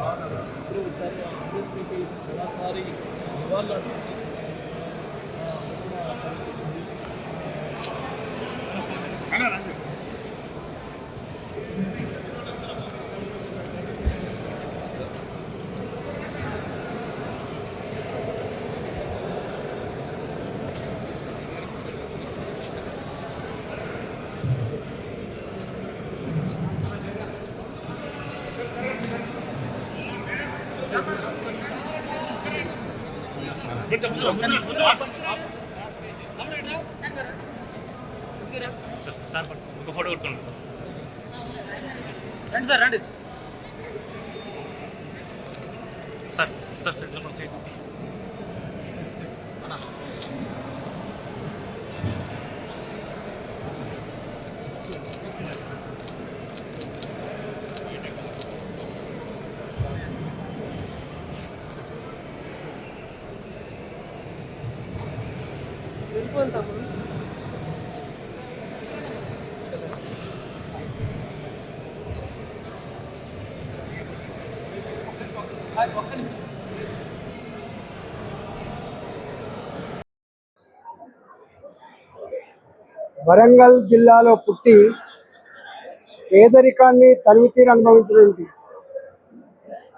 ఓ, ఈ number sir ఒక photo కొట్టుకోండి రండి సార్ రండి సార్ సార్ సార్ వరంగల్ జిల్లాలో పుట్టి పేదరికాన్ని తనివితీరు అనుభవించినటువంటి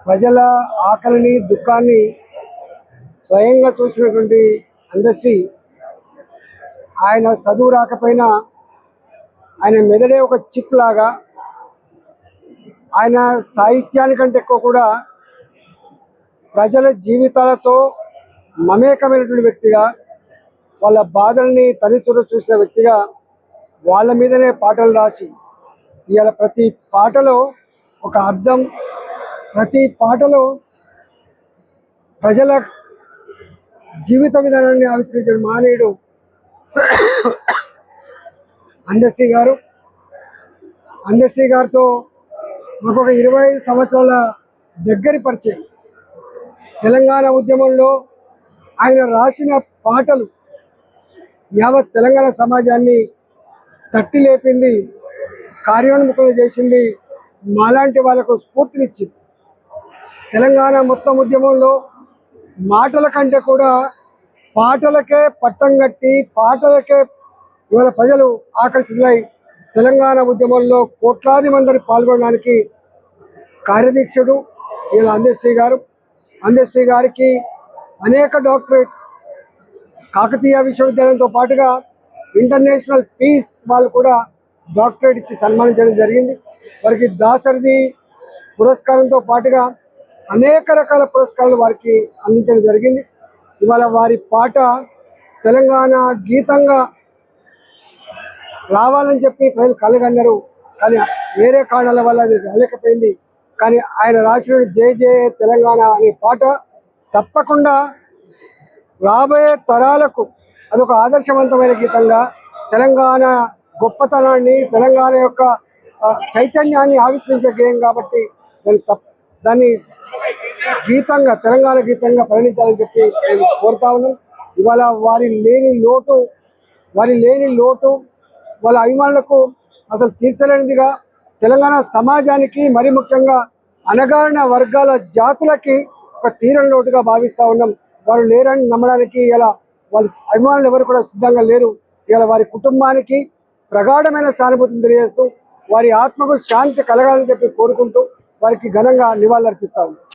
ప్రజల ఆకలిని దుఃఖాన్ని స్వయంగా చూసినటువంటి అందశ్రీ ఆయన చదువు రాకపోయినా ఆయన మెదడే ఒక చిప్ లాగా ఆయన సాహిత్యానికంటే ఎక్కువ కూడా ప్రజల జీవితాలతో మమేకమైనటువంటి వ్యక్తిగా వాళ్ళ బాధల్ని తల్లిదండ్రులు చూసిన వ్యక్తిగా వాళ్ళ మీదనే పాటలు రాసి ఇవాళ ప్రతి పాటలో ఒక అర్థం ప్రతి పాటలో ప్రజల జీవిత విధానాన్ని ఆవిష్కరించిన మానేయుడు అందశ్రీ గారు అందశ్రీ గారితో మాకు ఒక ఇరవై ఐదు సంవత్సరాల దగ్గరి పరిచయం. తెలంగాణ ఉద్యమంలో ఆయన రాసిన పాటలు యావత్ తెలంగాణ సమాజాన్ని తట్టి లేపింది కార్యోన్ముఖులు చేసింది మాలాంటి వాళ్ళకు స్ఫూర్తినిచ్చింది. తెలంగాణ మొత్తం ఉద్యమంలో మాటల కంటే కూడా పాటలకే పట్టం కట్టి పాటలకే ఇవాళ ప్రజలు ఆకర్షితులై తెలంగాణ ఉద్యమంలో కోట్లాది మందిని పాల్గొనడానికి కార్యదీక్షుడు ఇలా అందశ్రీ గారు. అందశ్రీ గారికి అనేక డాక్టరేట్ కాకతీయ విశ్వవిద్యాలయంతో పాటుగా ఇంటర్నేషనల్ పీస్ వాళ్ళు కూడా డాక్టరేట్ ఇచ్చి సన్మానించడం జరిగింది. వారికి దాసరిది పురస్కారంతో పాటుగా అనేక రకాల పురస్కారాలు వారికి అందించడం జరిగింది. ఇవాళ వారి పాట తెలంగాణ గీతంగా రావాలని చెప్పి ప్రజలు కలగన్నారు కానీ వేరే కారణాల వల్ల అది రాలేకపోయింది. కానీ ఆయన రాసిన జై జయ తెలంగాణ అనే పాట తప్పకుండా రాబోయే తరాలకు అదొక ఆదర్శవంతమైన గీతంగా తెలంగాణ గొప్పతనాన్ని తెలంగాణ యొక్క చైతన్యాన్ని ఆవిష్కరించే గేయం కాబట్టి దాన్ని తప్ దాన్ని గీతంగా తెలంగాణ గీతంగా పరిగణించాలని చెప్పి నేను కోరుతా ఉన్నాం. ఇవాళ వారి లేని లోటు వారి లేని లోటు వాళ్ళ అభిమానులకు అసలు తీర్చలేనిదిగా తెలంగాణ సమాజానికి మరి ముఖ్యంగా అనగారిన వర్గాల జాతులకి ఒక తీరని లోటుగా భావిస్తా ఉన్నాం. వారు లేరని నమ్మడానికి ఇలా వాళ్ళ అభిమానులు ఎవరు కూడా సిద్ధంగా లేరు. ఇలా వారి కుటుంబానికి ప్రగాఢమైన సానుభూతిని తెలియజేస్తూ వారి ఆత్మకు శాంతి కలగాలని చెప్పి కోరుకుంటూ వారికి ఘనంగా నివాళులర్పిస్తాను